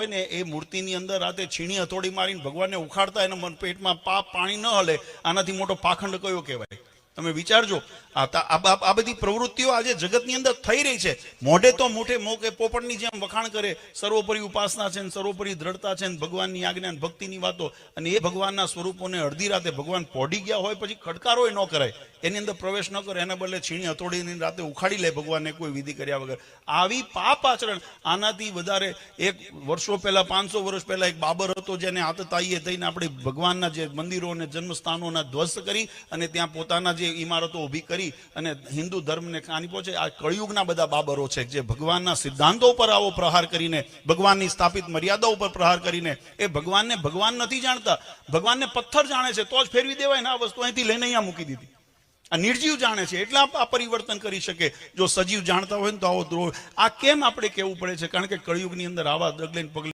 હોય ને એ મૂર્તિની અંદર રાતે છીણી હથોડી મારીને ભગવાનને ઉખાડતા એના મન પેટમાં પાપ પાણી ન હલે. આનાથી મોટો પાખંડ કયો કહેવાય? તમે વિચારજો, આ બધી પ્રવૃત્તિઓ આજે જગતની અંદર થઈ રહી છે. મોઢે તો મોઢે મોકે પોપટની જેમ વખાણ કરે, સર્વોપરી ઉપાસના છે સર્વોપરી દ્રઢતા છે ભગવાનની આજ્ઞા ભક્તિની વાતો, અને એ ભગવાનના સ્વરૂપોને અડધી રાતે ભગવાન પોડી ગયા હોય પછી ખડકારોય ન કરાય. એની અંદર પ્રવેશ ન કરે, એના બદલે છીણી હથોડીની રાતે ઉખાડી લે ભગવાનને કોઈ વિધિ કર્યા વગર. આવી પાપ આચરણ, આનાથી વધારે એક વર્ષો પહેલા, પાંચસો વર્ષ પહેલા એક બાબર હતો જેને આતતાઈએ થઈને આપણે ભગવાનના જે મંદિરો અને જન્મસ્થાનોના ધ્વસ્ત કરી અને ત્યાં પોતાના જે ઇમારતો ઊભી કરી અને હિન્દુ ધર્મને કાની પહોંચે આ કળિયુગના બધા બાબરો છે જે ભગવાનના સિદ્ધાંતો ઉપર આવો પ્રહાર કરીને, ભગવાનની સ્થાપિત મર્યાદા ઉપર પ્રહાર કરીને, એ ભગવાનને ભગવાન નથી જાણતા. ભગવાનને પથ્થર જાણે છે, તો જ ફેરવી દેવાય ને આ વસ્તુ અહીંથી લઈને અહીંયા મૂકી દીધી. આ નિર્જીવ જાણે છે, એટલા આ પરિવર્તન કરી શકે. જો સજીવ જાણતા હોય ને તો આવો દ્રોહ. આ કેમ આપણે કેવું પડે છે? કારણ કે કળિયુગની અંદર આવા ડગલે પગલે